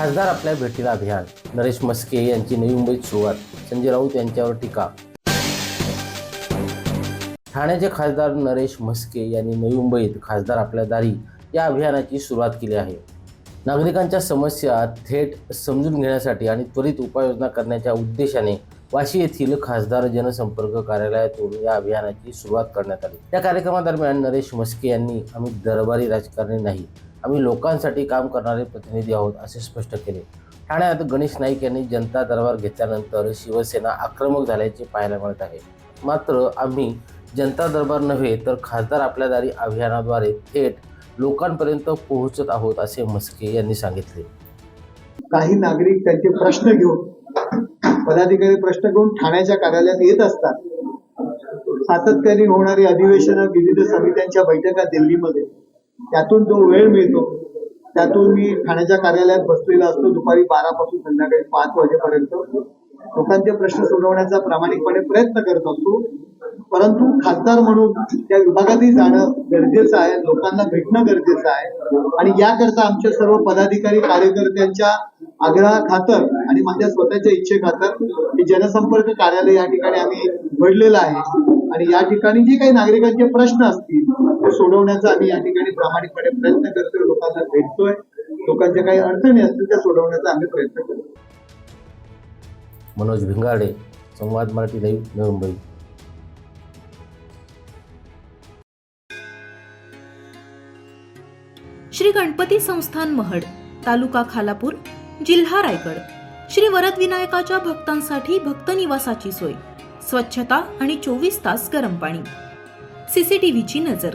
खासदार आपल्या भेटीला अभियान. नरेश मस्के यांची नवी मुंबईत सुरुवात. संजय राऊत यांच्यावर टीका. ठाण्याचे खासदार नरेश म्हस्के यांनी नवी मुंबईत खासदार आपल्या दारी या अभियानाची सुरुवात केली आहे. नागरिकांच्या समस्या थेट समजून घेण्यासाठी आणि त्वरित उपाययोजना करण्याच्या उद्देशाने वाशी येथील खासदार जनसंपर्क कार्यालयातून या अभियानाची सुरुवात करण्यात आली. या कार्यक्रमादरम्यान नरेश म्हस्के यांनी आम्ही दरबारी राजकारणी नाही आम्ही लोकांसाठी काम करणारे प्रतिनिधी आहोत असे स्पष्ट केले. ठाण्यात गणेश नाईक यांनी जनता दरबार घेतल्यानंतर शिवसेना आक्रमक झाल्याचे पाहायला मिळत आहे. मात्र आम्ही जनता दरबार नव्हे तर खासदार आपल्या दारी अभियानाद्वारे थेट लोकांपर्यंत पोहोचत आहोत असे म्हस्के यांनी सांगितले. काही नागरिक त्यांचे प्रश्न घेऊन पदाधिकारी प्रश्न घेऊन ठाण्याच्या कार्यालयात येत असतात. सातत्याने होणारी अधिवेशनं विविध समित्यांच्या बैठका दिल्लीमध्ये त्यातून जो वेळ मिळतो त्यातून मी ठाण्याच्या कार्यालयात बसलेला असतो दुपारी बारा पासून संध्याकाळी पाच वाजेपर्यंत. लोकांचे प्रश्न सोडवण्याचा प्रामाणिकपणे प्रयत्न करत असतो. परंतु खासदार म्हणून त्या विभागातही जाणं गरजेचं आहे लोकांना भेटणं गरजेचं आहे. आणि याकरता आमच्या सर्व पदाधिकारी कार्यकर्त्यांच्या आग्रहा खातर आणि माझ्या स्वतःच्या इच्छे खातर हे जनसंपर्क कार्यालय या ठिकाणी आम्ही उघडलेलं आहे. आणि या ठिकाणी जे काही नागरिकांचे प्रश्न असतील ते सोडवण्याचा आम्ही या ठिकाणी प्रामाणिकपणे प्रयत्न करतोय. लोकांना भेटतोय. लोकांच्या काही अडचणी असतील त्या सोडवण्याचा आम्ही प्रयत्न करतो मनोज भिंगारडे संवाद मराठी लाईव्ह नवी मुंबई. श्री गणपती संस्थान महड तालुका खालापूर जिल्हा रायगड. श्री वरद विनायकाच्या भक्तांसाठी भक्त निवासाची सोय. स्वच्छता आणि चोवीस तास गरम पाणी. सीसीटीव्हीची नजर.